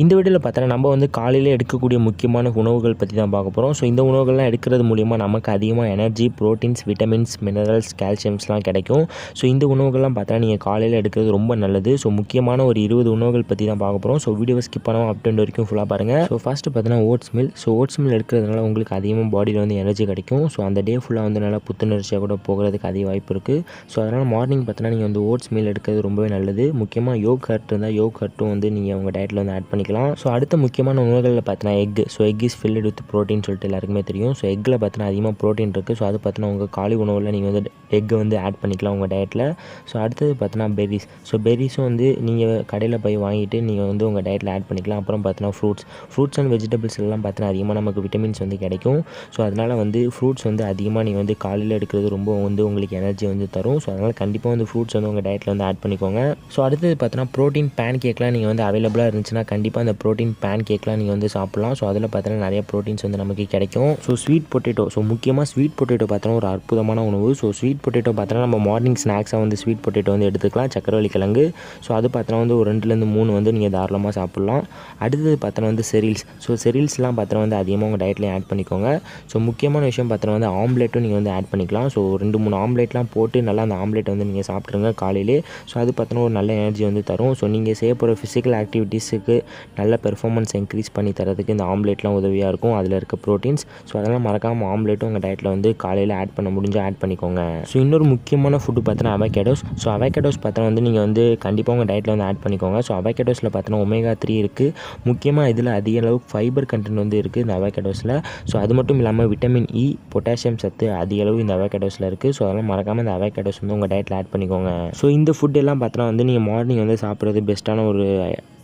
இந்த வீடியோவில் பார்த்தோன்னா நம்ம வந்து காலையில் எடுக்கக்கூடிய முக்கியமான உணவுகள் பற்றி தான் பார்க்க போகிறோம் ஸோ இந்த உணவுகள்லாம் எடுக்கிறது மூலிமா நமக்கு அதிகமாக எனர்ஜி ப்ரோட்டீன்ஸ் விட்டமின்ஸ் மினரல்ஸ் கால்சியம்ஸ்லாம் கிடைக்கும். ஸோ இந்த உணவுகள்லாம் பார்த்தா நீங்கள் காலையில் எடுக்கிறது ரொம்ப நல்லது. ஸோ முக்கியமான ஒரு இருபது உணவுகள் பற்றி தான் பார்க்க போகிறோம் ஸோ வீடியோவை ஸ்கிப் பண்ணாமல் அப் டு வரைக்கும் ஃபுல்லாக பாருங்கள் ஸோ ஃபஸ்ட்டு பார்த்தீங்கன்னா oats milk so oats milk எடுக்கிறதுனால உங்களுக்கு அதிகமாக பாடியில் வந்து எனர்ஜி கிடைக்கும். ஸோ அந்த டே ஃபுல்லாக வந்து நல்லா புத்துணர்ச்சியாக கூட போகிறதுக்கு அதிக வாய்ப்பு இருக்குது ஸோ அதனால் மார்னிங் பார்த்தீங்கன்னா நீங்கள் வந்து ஓட்ஸ் மீல் எடுக்கிறது ரொம்பவே நல்லது. முக்கியமாக யோக் ஹர்ட் இருந்தால் யோக் ஹர்ட்டும் வந்து நீங்கள் உங்கள் டயட்டில் வந்து ஆட் பண்ணி பண்ணிக்கலாம். ஸோ அடுத்த முக்கியமான உணவுகளில் பார்த்தீங்கன்னா egg so egg is filled with protein சொல்லிட்டு எல்லாருக்குமே தெரியும். ஸோ எக்கில் பார்த்தீங்கன்னா அதிகமாக ப்ரோட்டீன் இருக்குது ஸோ அது பார்த்தீங்கன்னா உங்கள் காலை உணவில் நீங்கள் வந்து எக்கை வந்து ஆட் பண்ணிக்கலாம் உங்கள் டயட்டில் ஸோ அடுத்தது பார்த்தீங்கன்னா பெரிஸ் ஸோ பெரிஸும் வந்து நீங்கள் கடையில் போய் வாங்கிட்டு நீங்கள் வந்து உங்கள் டயட்டில் ஆட் பண்ணிக்கலாம். அப்புறம் பார்த்தீங்கன்னா ஃப்ரூட்ஸ் ஃப்ரூட்ஸ் அண்ட் வெஜிடபிள்ஸ் எல்லாம் பார்த்தீங்கன்னா அதிகமாக நமக்கு விட்டமின்ஸ் வந்து கிடைக்கும். ஸோ அதனால் வந்து ஃப்ரூட்ஸ் வந்து அதிகமாக நீங்கள் வந்து காலையில் எடுக்கிறது ரொம்ப வந்து உங்களுக்கு எனர்ஜி வந்து தரும். ஸோ அதனால் கண்டிப்பாக வந்து ஃப்ரூட்ஸ் வந்து உங்கள் டயட்டில் வந்து ஆட் பண்ணிக்கோங்க. ஸோ அடுத்தது பார்த்தீங்கன்னா ப்ரோட்டீன் பேன் கேக்லாம் நீங்கள் வந்து அவைலபிளாக இருந்துச்சுன்னா கண்டிப்பாக அந்த ப்ரோட்டீன் பேன் கேக்லாம் நீங்கள் வந்து சாப்பிட்லாம். ஸோ அதில் பார்த்தீங்கன்னா நிறைய ப்ரோட்டீன்ஸ் வந்து நமக்கு கிடைக்கும். ஸோ ஸ்வீட் பொட்டேட்டோ ஸோ முக்கியமாக ஸ்வீட் பொட்டேட்டோ பார்த்தோன்னா ஒரு அற்புதமான உணவு. ஸோ ஸ்வீட் பொட்டேட்டோ பார்த்தோன்னா நம்ம மார்னிங் ஸ்நாக்ஸாக வந்து ஸ்வீட் பொட்டேட்டோ வந்து எடுத்துக்கலாம். சக்கரவள்ளி கிழங்கு. ஸோ அது பார்த்தோன்னா வந்து ஒரு ரெண்டுலேருந்து மூணு வந்து நீங்கள் தாராளமாக சாப்பிட்லாம். அடுத்தது பார்த்தோன்னா வந்து செரில்ஸ் ஸோ செரில்ஸ்லாம் பார்த்தோன்னா வந்து அதிகமாக உங்கள் டயட்லேயும் ஆட் பண்ணிக்கோங்க. ஸோ முக்கியமான விஷயம் பார்த்தோன்னா வந்து ஆம்லேட்டும் நீங்கள் வந்து ஆட் பண்ணிக்கலாம். ஸோ ரெண்டு மூணு ஆம்லேட்லாம் போட்டு நல்லா அந்த ஆம்லேட் வந்து நீங்கள் சாப்பிட்ருங்க காலையிலே. ஸோ அது பார்த்தோன்னா ஒரு நல்ல எனர்ஜி வந்து தரும். ஸோ நீங்கள் செய்ய போகிற ஃபிசிக்கல் ஆக்டிவிட்டீஸுக்கு நல்ல பெர்ஃபார்மன்ஸ் இன்க்ரீஸ் பண்ணி தரதுக்கு இந்த ஆம்லேட்லாம் உதவியாக இருக்கும். அதில் இருக்க ப்ரோட்டீன்ஸ் ஸோ அதெல்லாம் மறக்காமல் ஆம்லேட்டும் உங்கள் டயட்டில் வந்து காலையில் ஆட் பண்ண முடிஞ்சால் ஆட் பண்ணிக்கோங்க. ஸோ இன்னொரு முக்கியமான ஃபுட்டு பார்த்தோன்னா அவைக்கேடோஸ் ஸோ அவைக்கேடோஸ் பார்த்தா வந்து நீங்கள் வந்து கண்டிப்பாக உங்கள் டயட்டில் வந்து ஆட் பண்ணிக்கோங்க. ஸோ அவைக்கேடோஸில் பார்த்தோன்னா ஒமேகா த்ரீ இருக்குது முக்கியமாக இதில் அதிக அளவுக்கு ஃபைபர் கண்டென்ட் வந்து இருக்குது இந்த அவைக்கேடோஸில் ஸோ அது மட்டும் இல்லாமல் விட்டமின் இ பொட்டாசியம் சத்து அதிக அளவு இந்த அவகேடோஸில் இருக்குது ஸோ அதெல்லாம் மறக்காமல் இந்த அவைக்கேடோஸ் வந்து உங்கள் டயட்டில் ஆட் பண்ணிக்கோங்க. ஸோ இந்த ஃபுட் எல்லாம் பார்த்தோன்னா வந்து நீங்கள் மார்னிங் வந்து சாப்பிட்றது பெஸ்ட்டான ஒரு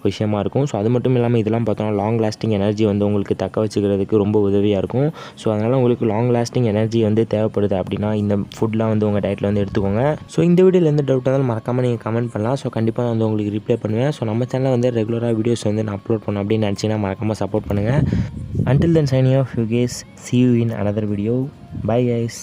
விஷயமா இருக்கும். ஸோ அது மட்டும் இல்லாமல் இதெல்லாம் பார்த்தோம்னா லாங் லாஸ்டிங் எனர்ஜி வந்து உங்களுக்கு தக்க வச்சுக்கிறதுக்கு ரொம்ப உதவியாக இருக்கும். ஸோ அதனால் உங்களுக்கு லாங் லாஸ்டிங் எனர்ஜி வந்து தேவைப்படுது அப்படின்னா இந்த ஃபுட்லாம் வந்து உங்கள் டயட்டில் வந்து எடுத்துக்கோங்க. ஸோ இந்த வீடியோவில் எந்த டவுட் இருந்தாலும் மறக்காமல் நீங்கள் கமெண்ட் பண்ணலாம். ஸோ கண்டிப்பாக நான் வந்து உங்களுக்கு ரிப்ளை பண்ணுவேன். ஸோ நம்ம சேனலில் வந்து ரெகுலராக வீடியோஸ் வந்து நான் அப்லோட் பண்ண அப்படின்னு நினச்சிங்கன்னா மறக்காமல் சப்போர்ட் பண்ணுங்கள் until then signing off you guys see you in another video bye guys